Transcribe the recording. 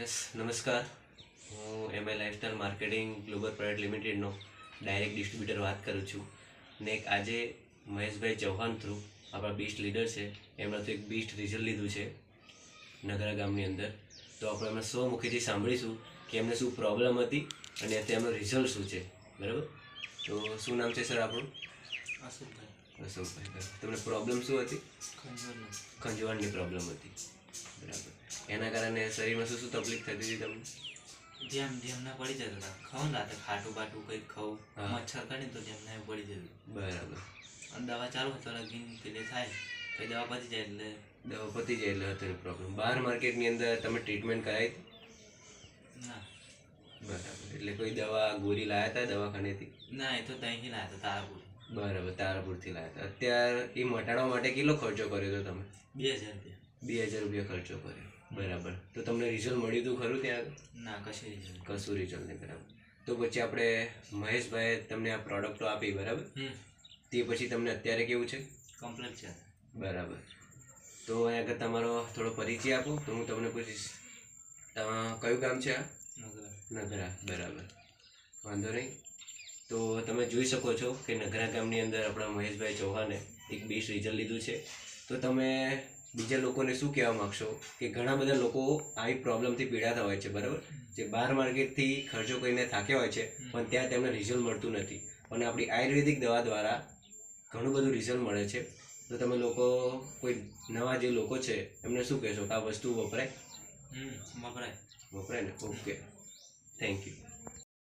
Yes નમસ્કાર. હું MI lifestyle marketing global private લિમિટેડનો direct distributor વાત કરું છું. ને આજે મહેશભાઈ ચૌહાણ થ્રુ આપણા બેસ્ટ લીડર છે. એમણે તો એક બેસ્ટ રિઝલ્ટ લીધું છે નગરા ગામની અંદર. તો આપણે એમને સો મુખેથી સાંભળીશું કે એમને શું પ્રોબ્લેમ હતી અને અત્યારે રિઝલ્ટ શું છે. બરાબર? તો શું નામ છે સર આપણું? અશોકભાઈ. અશોકભાઈ તમને પ્રોબ્લેમ શું હતી? ખંજવાળની પ્રોબ્લેમ હતી. બરાબર. એના કારણે શરીરમાં શું શું તકલીફ થતી હતી તમને? જેમ જેમ ના પડી જતા હતા. ખાવ ને રાતે ખાટું બાટું કંઈક ખાવું મચ્છર કાઢે તો જેમ ના પડી જતું બરાબર. અને દવા ચાલુ હતો તો લગીન પેલે થાય. પછી દવા પતી જાય એટલે. દવા પતી જાય એટલે હતો પ્રોબ્લેમ બહાર માર્કેટની અંદર તમે ટ્રીટમેન્ટ કરાવી હતી? ના. બરાબર. એટલે કોઈ દવા ગોળી લાયા હતા દવાખાનેથી? ના એ તો ત્યાંથી લાયા હતા તારાપુર. બરાબર તારાપુરથી લાયા હતા અત્યારે એ મટાડવા માટે કેટલો ખર્ચો કર્યો હતો તમે? બે હજાર રૂપિયા. બે હજાર રૂપિયા ખર્ચો કર્યો. બરાબર. તો તમને રિઝલ્ટ મળ્યું હતું ખરું ત્યાં? ના કશું રિઝલ્ટ કશું રિઝલ્ટ નહીં બરાબર. તો પછી આપણે મહેશભાઈએ તમને આ પ્રોડક્ટો આપી બરાબર? તે પછી તમને અત્યારે કેવું છે? કમ્પ્લીટ છે. બરાબર. તો અહીંયા આગળ તમારો થોડો પરિચય આપો તો હું તમને પૂછીશ. કયું ગામ છે આ? નગરા. બરાબર. વાંધો નહીં. તો તમે જોઈ શકો છો કે નગરા ગામની અંદર આપણા મહેશભાઈ ચૌહાણે એક બેસ્ટ રિઝલ્ટ લીધું છે. તો તમે બીજા લોકોને શું કહેવા માગશો? કે ઘણા બધા લોકો આવી પ્રોબ્લેમથી પીડાતા હોય છે બરાબર? જે બહાર માર્કેટથી ખર્ચો કરીને થાક્યા હોય છે પણ ત્યાં તેમને રિઝલ્ટ મળતું નથી. અને આપણી આયુર્વેદિક દવા દ્વારા ઘણું બધું રિઝલ્ટ મળે છે. તો તમે લોકો કોઈ નવા જે લોકો છે એમને શું કહેશો કે આ વસ્તુ વપરાય? વપરાય. વપરાય ને? ઓકે. Thank you